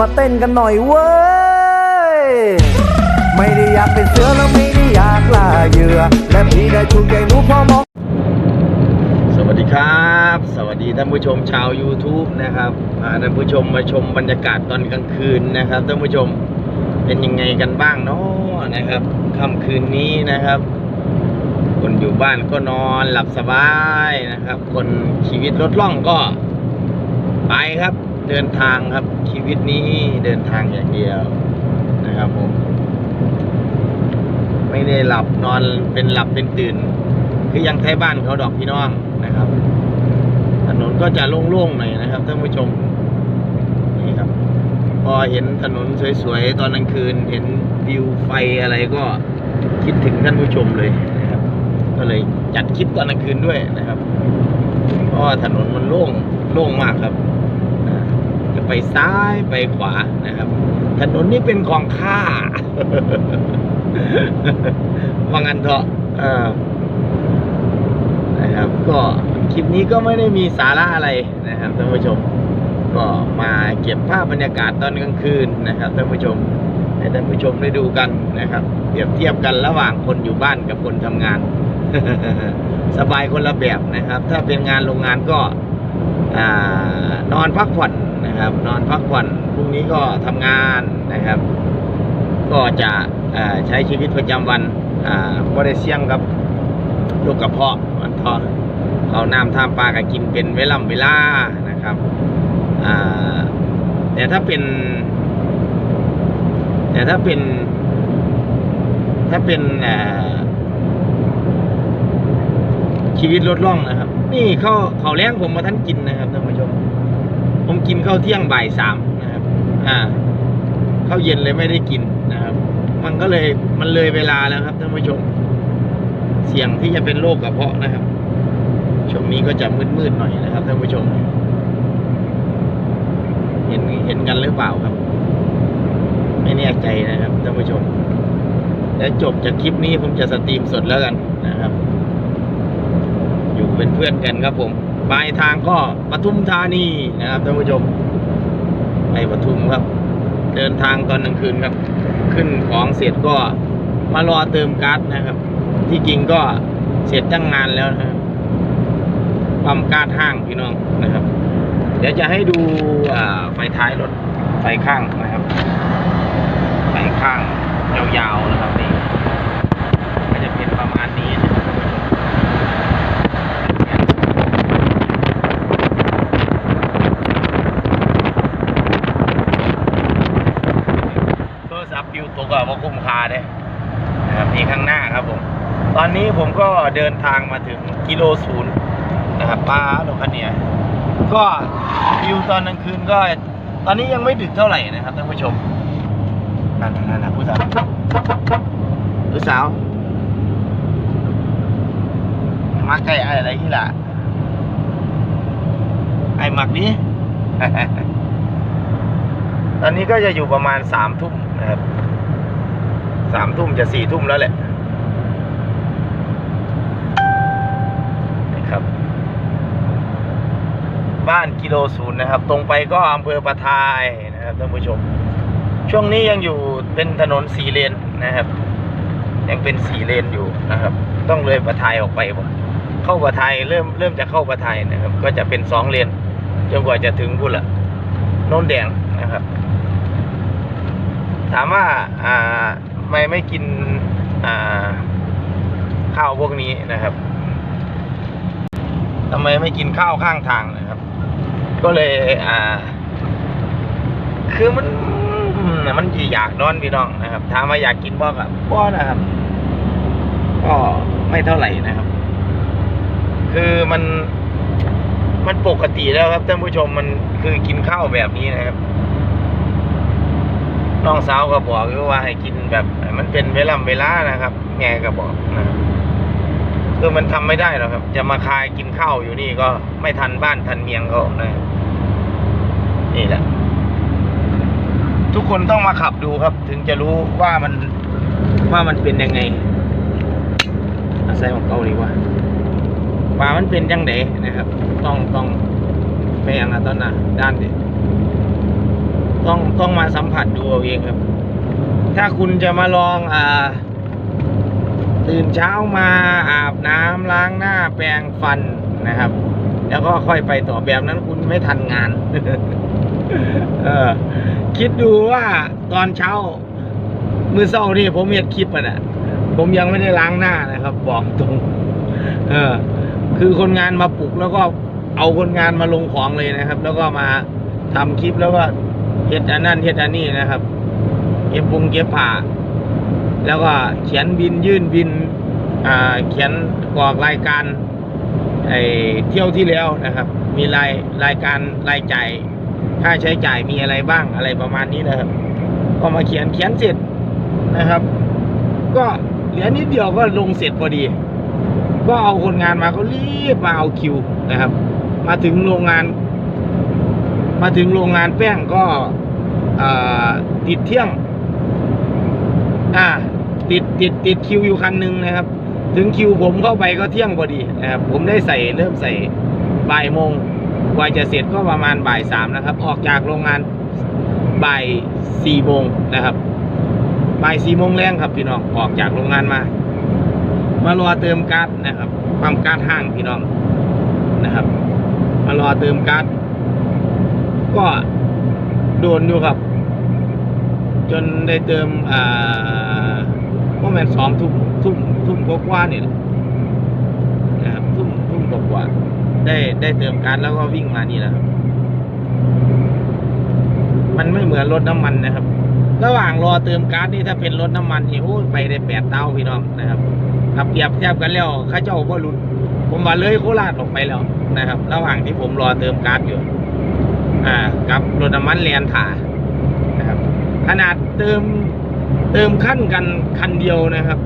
มาเต้นกันหน่อยเว้ย ไม่ได้อยากเป็นเสือแล้วไม่ได้อยากล่าเหยื่อ และพี่ได้ถูกใจหนูพอมองสวัสดีครับ สวัสดีท่านผู้ชมชาว YouTube นะครับพาท่านผู้ชมมาชมบรรยากาศตอนกลางคืนนะครับท่านผู้ชมเป็นยังไงกันบ้างเนาะนะครับค่ำคืนนี้นะครับ คนอยู่บ้านก็นอนหลับสบายนะครับ คนชีวิตรถล่องก็ไปครับ เดินทางครับชีวิตนี้เดินทางอย่างเดียวนะครับผม ไม่ได้หลับนอนเป็นหลับเป็นตื่น คือยังไทยบ้านเขาดอกพี่น้องนะครับ ถนนก็จะโล่งๆหน่อยนะครับท่านผู้ชมนี่ครับ พอเห็นถนนสวยๆตอนกลางคืน เห็นวิวไฟอะไรก็คิดถึงท่านผู้ชมเลยนะครับ ก็เลยจัดคลิปตอนกลางคืนด้วยนะครับเพราะถนนมันโล่งโล่งมากครับ ไปซ้ายไปขวานะครับ ถนนนี้เป็นของข้าว่างันเถอะนะครับ ก็คลิปนี้ก็ไม่ได้มีสาระอะไรนะครับท่านผู้ชม ก็มาเก็บภาพบรรยากาศตอนกลางคืนนะครับท่านผู้ชมให้ท่านผู้ชมได้ดูกันนะครับเปรียบเทียบกันระหว่างคนอยู่บ้านกับคนทำงาน สบายคนละแบบนะครับ ถ้าเป็นงานโรงงานก็อนอนพักผ่อน นะครับ นอนพักผ่อนพรุ่งนี้ก็ทำงานนะครับ ก็จะใช้ชีวิตประจำวันบ่ได้เสี่ยงกับโรคกระเพาะมันทอนเอาน้ำท่ามปลากกินเป็นเวลาเวลานะครับแต่ถ้าเป็น แต่ถ้าเป็น ถ้าเป็นชีวิตลดล่องนะครับ นี่เขาวข้าแล้งผมมาท่านกินนะครับท่านผู้ชม ผมกินข้าวเที่ยงบ่ายสามนะครับ อ่าข้าวเย็นเลยไม่ได้กินนะครับ มันก็เลยมันเลยเวลาแล้วครับท่านผู้ชม เสี่ยงที่จะเป็นโรคกระเพาะนะครับ ช่วงนี้ก็จะมืดๆหน่อยนะครับท่านผู้ชม เห็นเห็นกันหรือเปล่าครับ ไม่แน่ใจนะครับท่านผู้ชม และจบจากคลิปนี้ผมจะสตรีมสดแล้วกันนะครับ อยู่เป็นเพื่อนกันครับผม ปลายทางก็ปทุมธานีนะครับท่านผู้ชมไปปทุมครับ เดินทางตอนกลางคืนครับ ขึ้นของเสร็จก็มารอเติมก๊าซนะครับ ที่จริงก็เสร็จตั้งนานแล้วนะครับปั๊มก๊าซห้างพี่น้องนะครับ เดี๋ยวจะให้ดูไฟท้ายรถไฟข้างนะครับไฟข้างยาวๆนะครับนี่ก็จะเป็นประมาณนี้นะครับโทรศัพท์ปิวตก อะว่าคุ้มค่าเด้นะครับนี่ข้างหน้าครับผม ตอนนี้ผมก็เดินทางมาถึงกิโลศูนย์นะครับป้ารถคันเนียก็วิวตอนกลางคืนก็ ตอนนี้ยังไม่ดึกเท่าไหร่นะครับท่านผู้ชมนั่นนั่นนะผู้สาวผู้สาวมาใกล้อะไรที่ละไอ้หมักนี้ตอนนี้ก็จะอยู่ประมาณสามทุ่มนะครับ สามทุ่มจะสี่ทุ่มแล้วแหละนะครับ บ้านกิโลศูนย์นะครับ ตรงไปก็อำเภอประทายนะครับท่านผู้ชม ช่วงนี้ยังอยู่เป็นถนนสี่เลนนะครับ ยังเป็นสี่เลนอยู่นะครับ ต้องเลยประทายออกไปบ่เข้าประทายเริ่มเริ่มจะเข้าประทายนะครับ ก็จะเป็นสองเลนจนกว่าจะถึงพุ่นละโน่นแดงนะครับ ถามว่าอ่า ไม่ไม่กินอ่าข้าวพวกนี้นะครับทำไมไม่กินข้าวข้างทางนะครับ ก็เลยอ่า คือมันมันอยากนอนพี่น้องนะครับถามว่าอยากกินบ่กับบ่นะครับ ก็ไม่เท่าไหร่นะครับ คือมันมันปกติแล้วครับท่านผู้ชมมันคือกินข้าวแบบนี้นะครับ น้องสาวก็บอกอยู่ว่าให้กินแบบมันเป็นเวลาเวลานะครับแม่ก็บอกนะคือมันทำไม่ได้หรอกครับ จะมาคายกินข้าวอยู่นี่ก็ไม่ทันบ้านทันเมียงเขานะ นี่แหละ ทุกคนต้องมาขับดูครับ ถึงจะรู้ว่ามันว่ามันเป็นยังไงอาศัยของเกาหลีว่าว่ามันเป็นยังไงนะครับ ต้องต้องไปยังอะตอนน่ะด้านดิ ต้องต้องมาสัมผัสดูเอาเองครับ ถ้าคุณจะมาลองอ่า ตื่นเช้ามาอาบน้ำล้างหน้าแปรงฟันนะครับ แล้วก็ค่อยไปต่อแบบนั้นคุณไม่ทันงานเออคิดดูว่าตอนเช้า มือเศร้านี่ผมเห็นคลิปอะนะผมยังไม่ได้ล้างหน้านะครับ บอกตรง เออ คือคนงานมาปลุกแล้วก็เอาคนงานมาลงของเลยนะครับ แล้วก็มาทำคลิปแล้วก็ เฮ็ดอันนั้นเฮ็ดอันนี้นะครับเก็บปุงเก็บผ้าแล้วก็เขียนบินยื่นบินเขียนกรอกรายการไอเที่ยวที่แล้วนะครับ มีรายรายการรายจ่ายค่าใช้จ่ายมีอะไรบ้างอะไรประมาณนี้นะครับ ก็มาเขียนเขียนเสร็จนะครับ ก็เหลือนิดเดียวก็ลงเสร็จพอดี ก็เอาคนงานมาก็รีบมาเอาคิวนะครับ มาถึงโรงงาน มาถึงโรงงานแป้งก็ติดเที่ยง อ่า ติดติดติดคิวอยู่คันหนึ่งนะครับ ถึงคิวผมเข้าไปก็เที่ยงพอดีนะครับ ผมได้ใส่เริ่มใส่บ่ายโมงกว่าจะเสร็จก็ประมาณบ่ายสามนะครับ ออกจากโรงงานบ่ายสี่โมงนะครับบ่ายสี่โมงแรงครับพี่น้องออกจากโรงงานมา มารอเติมก๊าซนะครับปั๊มก๊าซห้างพี่น้องนะครับ มารอเติมก๊าซ ก็โดนอยู่ครับ จนได้เติมอ่าประมาณสองทุ่มทุ่มทุ่มกว่าเนี่ยนะครับทุ่มทุ่มกว่าได้ได้เติมก๊าซแล้วก็วิ่งมานี่แหละครับ มันไม่เหมือนรถน้ำมันนะครับ ระหว่างรอเติมก๊าซนี่ถ้าเป็นรถน้ำมันนี่โอ้ยไปได้แปดเต้าพี่น้องนะครับถ้าเปรียบเทียบกันแล้วข้าเจ้าก็รุนผมว่าเลยโคราชออกไปแล้วนะครับ ระหว่างที่ผมรอเติมก๊าซอยู่ อ่ากับรถน้ำมันแลนถ่านะครับขนาดเติมเติมขั้นกันคันเดียวนะครับ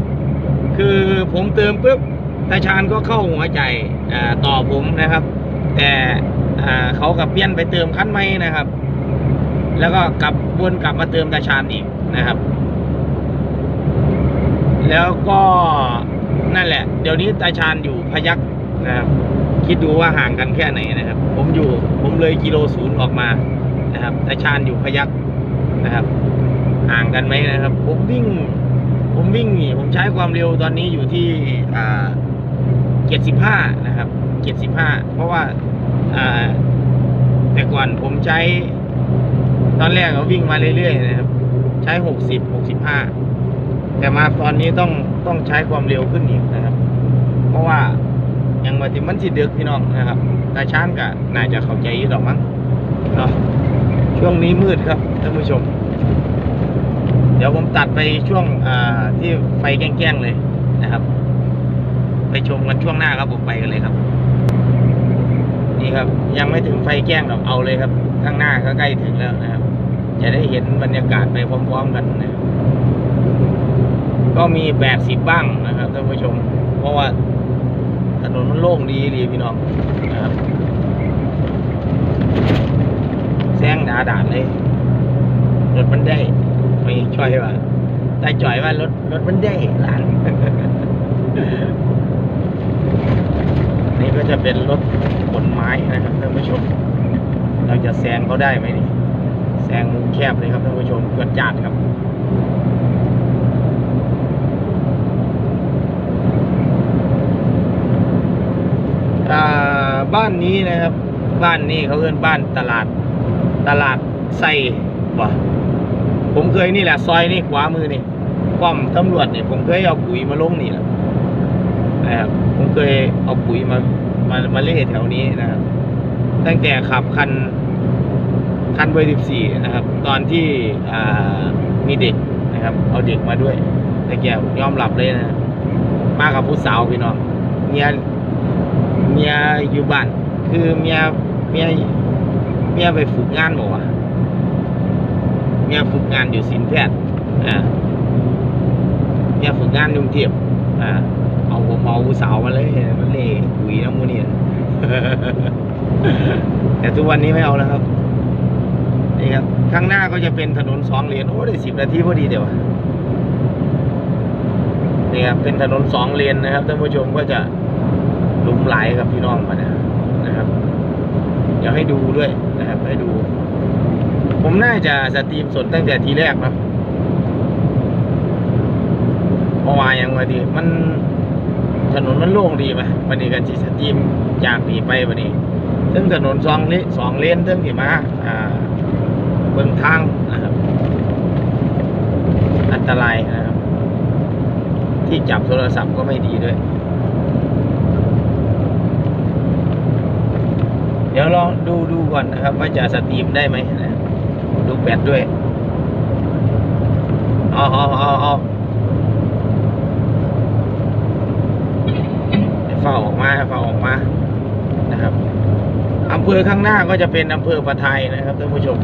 คือผมเติมปุ๊บตาชานก็เข้าหัวใจอ่าต่อผมนะครับ แต่อ่าเขากับเปลี่ยนไปเติมขั้นไม่นะครับ แล้วก็กลับวนกลับมาเติมตาชานอีกนะครับ แล้วก็นั่นแหละ เดี๋ยวนี้ตาชานอยู่พยักนะครับ คิดดูว่าห่างกันแค่ไหนนะครับ ผมอยู่ผมเลยกิโลศูนย์ออกมานะครับตาชานอยู่พยักนะครับ ห่างกันไหมนะครับ ผมวิ่ง ผมวิ่งผมใช้ความเร็วตอนนี้อยู่ที่อ่าเจ็ดสิบห้านะครับเจ็ดสิบห้าเพราะว่าอ่าแต่ก่อนผมใช้ ตอนแรกเขาวิ่งมาเรื่อยๆนะครับ ใช้หกสิบหกสิบห้าแต่มาตอนนี้ต้องต้องใช้ความเร็วขึ้นอีกนะครับ เพราะว่า ยังมาถึงมันสิเดือกพี่น้องนะครับตาช้านก็น่าจะเข้าใจอยู่ดอกมั้งเนาะช่วงนี้มืดครับท่านผู้ชม เดี๋ยวผมตัดไปช่วงอ่าที่ไฟแกล้งๆเลยนะครับ ไปชมกันช่วงหน้าครับผมไปกันเลยครับ นี่ครับยังไม่ถึงไฟแกล้งหรอกเอาเลยครับข้างหน้าก็ใกล้ถึงแล้วนะครับ จะได้เห็นบรรยากาศไปพร้อม ๆ กันนะครับก็มีแปดสิบบ้างนะครับท่านผู้ชม เพราะว่า ถนนมันโล่งดีดีพี่น้องนะครับแซงดาดาดเลย รถมันได้ไม่ช่อยว่าได้จ่อยว่ารถรถมันได้หลานนี่ก็จะเป็นรถขนไม้นะครับท่านผู้ชม เราจะแซงเขาได้ไหมนี่แซงมุมแคบเลยครับท่านผู้ชมเกิดจาดครับ อ่า บ้านนี้นะครับ บ้านนี้เขาเรียกบ้านตลาดตลาดไซบ่ผมเคยนี่แหละซอยนี่ขวามือนี่ป้อมตำรวจเนี่ยผมเคยเอาปุ๋ยมาลงนี่แหละนะครับผมเคยเอาปุ๋ยมามามาเล่แถวนี้นะครับ ตั้งแต่ขับคันคันเบอร์สิบสี่นะครับ ตอนที่มีเด็กนะครับ เอาเด็กมาด้วยแต่แกยอมหลับเลยนะมากับผู้สาวพี่น้องเมีย เมียอยู่บ้านคือเมียเมียเมียไปฝึกงานบอว่าเมียฝึกงานอยู่ศิลป์แพทย์อ่าเมียฝึกงานอยกรุงเทียบอ่าเอาผมเอาสาวมาเลยมันเล่คุยน้ำมูนียนแต่ทุกวันนี้ไม่เอาแล้วครับนี่ครับข้างหน้าก็จะเป็นถนนสองเลนโอ้ได้สิบนาทีพอดีเดี๋ยวนี่ครับเป็นถนนสองเลนนะครับท่านผู้ชมก็จะ ลุมไหลกับพี่น้องมาเนี่ยนะครับ เดี๋ยวให้ดูด้วยนะครับ ให้ดู ผมน่าจะสตรีมสดตั้งแต่ทีแรกเนาะเพราะว่าย่างว่าดีมันถนนมันโล่งดีไหมวันนี้กันที่สตรีมจากนีไปวันนี้ซึ่งถนนสองเลนสองเลนซึ่งที่มาอ่าเบื้องทางนะครับ อันตรายนะครับ ที่จับโทรศัพท์ก็ไม่ดีด้วย เดี๋ยวลองดูดูก่อนนะครับ ว่าจะสตรีมได้ไหมนะดูแบตด้วยเอาเอาเอาเอาให้เฝ้าออกมาเฝ้าออกมานะครับอำเภอข้างหน้าก็จะเป็นอำเภอปะไทยนะครับท่านผู้ชม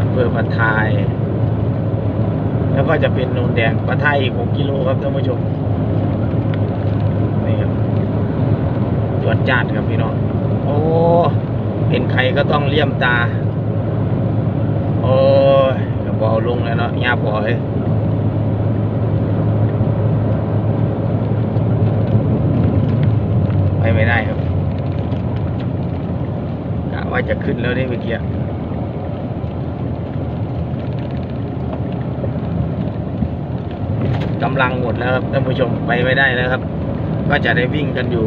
อำเภอปะไทยแล้วก็จะเป็นโนนแดงปะไทยอีกหกกิโลครับท่านผู้ชมนี่ครับ จวดจ้าดครับพี่น้อง โอ้ เป็นใครก็ต้องเลี่ยมตา โอ้ยก็บเอาลงเลยเนาะยาพอเลยไปไม่ได้ครับกะว่าจะขึ้นแล้วได้เมื่อกี้กำลังหมดแล้วครับท่านผู้ชมไปไม่ได้แล้วครับ ก็จะได้วิ่งกันอยู่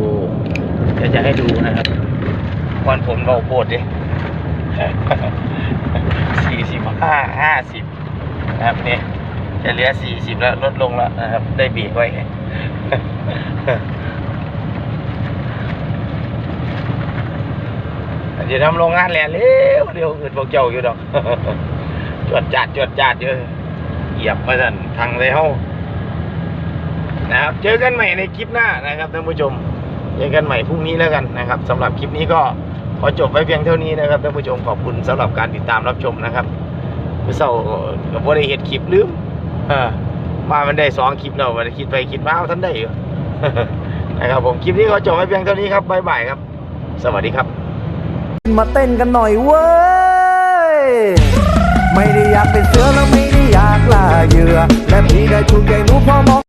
เดี๋ยวจะให้ดูนะครับควันผมเราโบดดิสี่สิบห้าห้าสิบนะครับนี่จะเหลือสี่สิบแล้วลดลงแล้วนะครับ ได้เบีกไว้เดี๋ยวทำโรงงานแหล่เร็วเร็วอื่นบอกเจ้าอยู่ดอกจวดจัดจวดจัดเยอะเหยียบมาสั่นทางเลยเฮานะครับ เจอกันใหม่ในคลิปหน้านะครับท่านผู้ชม เจอกันใหม่พรุ่งนี้แล้วกันนะครับสำหรับคลิปนี้ก็ขอจบไว้เพียงเท่านี้นะครับท่านผู้ชมขอบคุณสำหรับการติดตามรับชมนะครับเมื่อเสาร์กับว่ได้เห็นคลิปลืมเออมามันได้สองคลิปเนาะวันคิดไปคิดมาเอาท่านได้อยู่นะครับผมคลิปนี้ขอจบไว้เพียงเท่านี้ครับบ๊ายบายครับ สวัสดีครับ มาเต้นกันหน่อยเว้ยไม่ได้อยากเป็นเสือแล้วไม่ได้อยากล่าเหยื่อและพี่ได้ถูกใจ